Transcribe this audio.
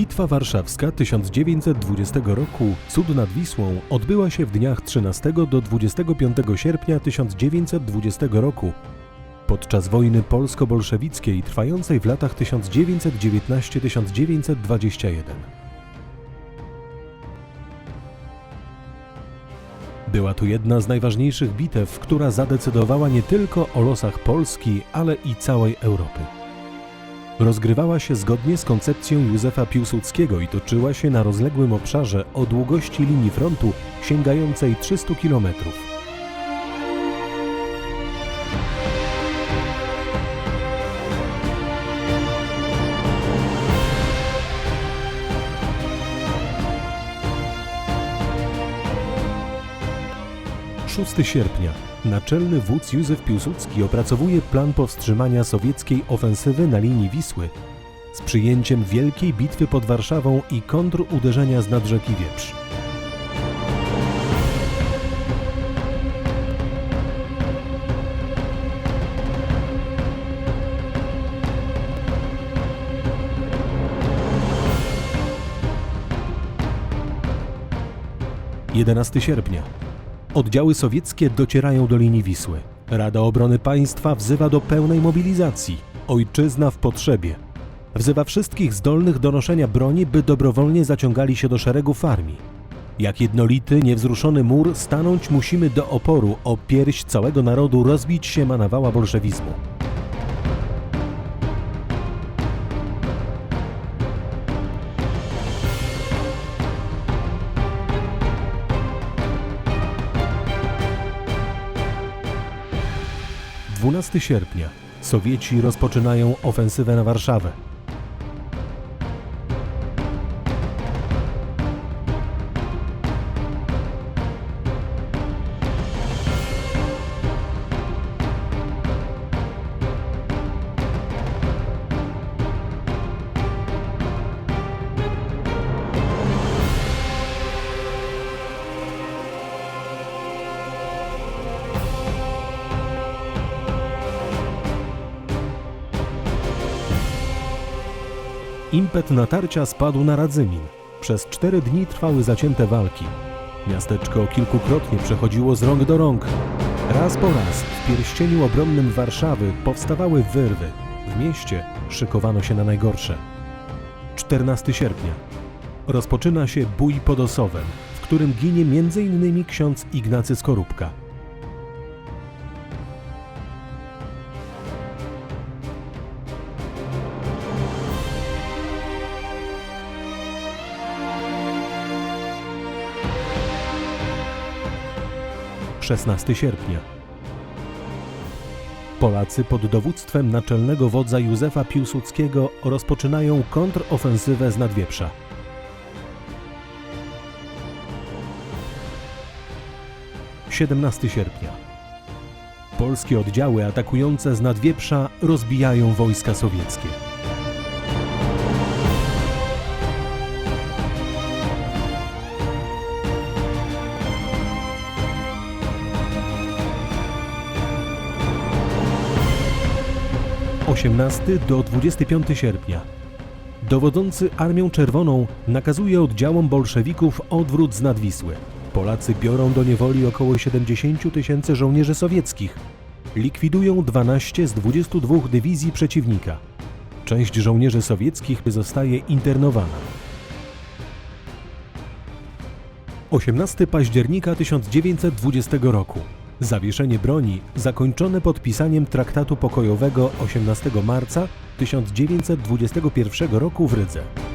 Bitwa Warszawska 1920 roku, cud nad Wisłą, odbyła się w dniach 13 do 25 sierpnia 1920 roku. Podczas wojny polsko-bolszewickiej trwającej w latach 1919-1921. Była to jedna z najważniejszych bitew, która zadecydowała nie tylko o losach Polski, ale i całej Europy. Rozgrywała się zgodnie z koncepcją Józefa Piłsudskiego i toczyła się na rozległym obszarze o długości linii frontu sięgającej 300 kilometrów. Szósty sierpnia. Naczelny wódz Józef Piłsudski opracowuje plan powstrzymania sowieckiej ofensywy na linii Wisły z przyjęciem wielkiej bitwy pod Warszawą i kontruderzenia z nad rzeki Wieprz. Jedenasty sierpnia. Oddziały sowieckie docierają do linii Wisły. Rada Obrony Państwa wzywa do pełnej mobilizacji. Ojczyzna w potrzebie. Wzywa wszystkich zdolnych do noszenia broni, by dobrowolnie zaciągali się do szeregów armii. Jak jednolity, niewzruszony mur stanąć musimy do oporu, o pierś całego narodu rozbić się ma nawała bolszewizmu. Dwunasty sierpnia. Sowieci rozpoczynają ofensywę na Warszawę. Impet natarcia spadł na Radzymin. Przez cztery dni trwały zacięte walki. Miasteczko kilkukrotnie przechodziło z rąk do rąk. Raz po raz w pierścieniu obronnym Warszawy powstawały wyrwy. W mieście szykowano się na najgorsze. 14 sierpnia. Rozpoczyna się bój pod Osowem, w którym ginie m.in. ksiądz Ignacy Skorupka. – 16 sierpnia. Polacy pod dowództwem naczelnego wodza Józefa Piłsudskiego rozpoczynają kontrofensywę z Nadwieprza. Siedemnasty sierpnia. Polskie oddziały atakujące z Nadwieprza rozbijają wojska sowieckie. Osiemnasty do 25 sierpnia. Dowodzący Armią Czerwoną nakazuje oddziałom bolszewików odwrót z Nadwisły. Polacy biorą do niewoli około 70 tysięcy żołnierzy sowieckich. Likwidują 12 z 22 dywizji przeciwnika. Część żołnierzy sowieckich zostaje internowana. 18 października 1920 roku. Zawieszenie broni zakończone podpisaniem traktatu pokojowego 18 marca 1921 roku w Rydze.